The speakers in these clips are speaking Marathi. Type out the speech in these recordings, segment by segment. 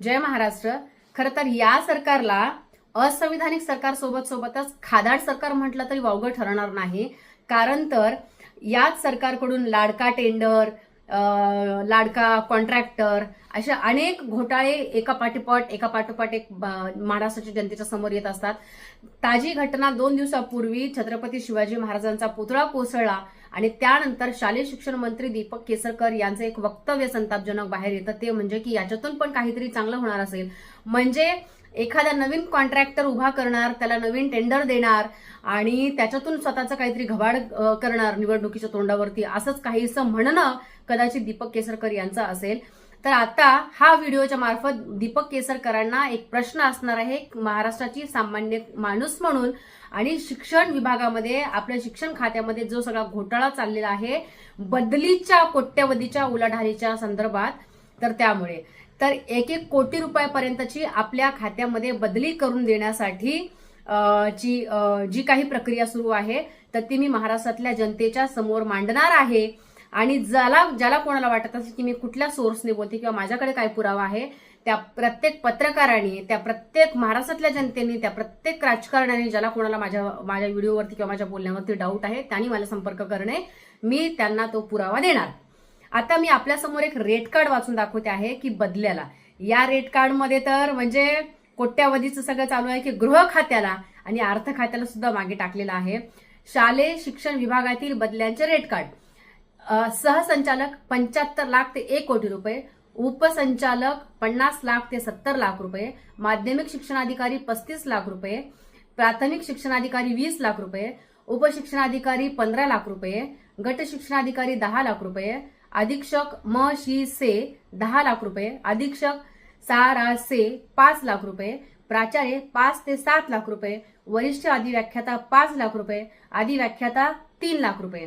जय महाराष्ट्र. खरं तर या सरकारला असंविधानिक सरकार सोबत सोबतच खादाड सरकार म्हटलं तरी वावगं ठरणार नाही. कारण तर याच सरकारकडून लाडका टेंडर लाडका कॉन्ट्रॅक्टर असे अनेक घोटाळे एका पाठोपाठ एका पाठोपाठ एक महाराष्ट्राच्या जनतेच्या समोर येत असतात. ताजी घटना दोन दिवसापूर्वी छत्रपती शिवाजी महाराजांचा पुतळा कोसळला आणि त्यानंतर शालेय शिक्षण मंत्री दीपक केसरकर यांचं एक वक्तव्य संतापजनक बाहेर येतं. ते म्हणजे की याच्यातून पण काहीतरी चांगलं होणार असेल. म्हणजे एखादा नवीन कॉन्ट्रॅक्टर उभा करणार त्याला नवीन टेंडर देणार आणि त्याच्यातून स्वतःचं काहीतरी घबाड करणार निवडणुकीच्या तोंडावरती असंच काहीसं म्हणणं कदाचित दीपक केसरकर यांचं असेल. तर आता हा व्हिडिओच्या मार्फत दीपक केसरकरांना एक प्रश्न असणार आहे महाराष्ट्राची सामान्य माणूस म्हणून. आणि शिक्षण विभागामध्ये आपल्या शिक्षण खात्यामध्ये जो सगळा घोटाळा चाललेला आहे बदलीच्या कोट्यवधीच्या उलाढालीच्या संदर्भात तर त्यामुळे. तर एक एक कोटी रुपयापर्यंतची आपल्या खात्यामध्ये बदली करून देण्यासाठी ची जी काही प्रक्रिया सुरू आहे तर ती मी महाराष्ट्रातल्या जनतेच्या समोर मांडणार आहे. आणि ज्याला ज्याला कोणाला वाटत असेल की मी कुठल्या सोर्सने बोलते किंवा माझ्याकडे काय पुरावा आहे त्या प्रत्येक पत्रकारांनी त्या प्रत्येक महाराष्ट्रातल्या जनतेने त्या प्रत्येक राजकारण्याने ज्याला कोणाला माझ्या माझ्या व्हिडिओवरती किंवा माझ्या बोलण्यावरती डाऊट आहे त्यांनी मला संपर्क करणे मी त्यांना तो पुरावा देणार. आता मी आपल्यासमोर एक रेट कार्ड वाचून दाखवते आहे की बदल्याला. या रेट कार्डमध्ये तर म्हणजे कोट्यावधीचं सगळं चालू आहे की गृह खात्याला आणि अर्थ खात्याला सुद्धा मागे टाकलेलं आहे. शालेय शिक्षण विभागातील बदल्यांचे रेट कार्ड सहसंचालक पंच्याहत्तर लाख ते एक कोटी रुपये उपसंचालक पन्नास लाख ते सत्तर लाख रुपये माध्यमिक शिक्षणाधिकारी पस्तीस लाख रुपये प्राथमिक शिक्षणाधिकारी वीस लाख रुपये उपशिक्षणाधिकारी पंधरा लाख रुपये गट शिक्षणाधिकारी दहा लाख रुपये अधीक्षक म शी से दहा लाख रुपये अधीक्षक सारा से पाच लाख रुपये प्राचार्य पाच ते सात लाख रुपये वरिष्ठ अधिव्याख्याता पाच लाख रुपये अधिव्याख्याता तीन लाख रुपये.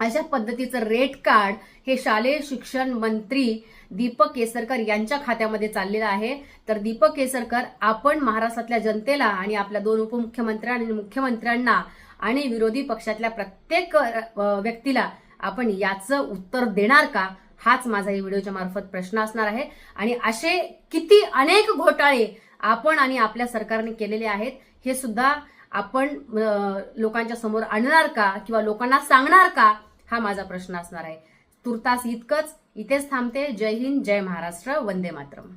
अशा पद्धतीचं रेट कार्ड हे शालेय शिक्षण मंत्री दीपक केसरकर यांच्या खात्यामध्ये चाललेलं आहे. तर दीपक केसरकर आपण महाराष्ट्रातल्या जनतेला आणि आपल्या दोन उपमुख्यमंत्र्या आणि मुख्यमंत्र्यांना आणि विरोधी पक्षातल्या प्रत्येक व्यक्तीला आपण याचं उत्तर देणार का? हाच माझा या व्हिडिओच्या मार्फत प्रश्न असणार आहे. आणि असे किती अनेक घोटाळे आपण आणि आपल्या सरकारने केलेले आहेत हे सुद्धा आपण लोकांच्या समोर आणणार का? किंवा लोकांना सांगणार का? हा माझा प्रश्न असणार आहे. तुर्तास इतकंच. इथेच थांबते. जय हिंद जय महाराष्ट्र. वंदे मातरम.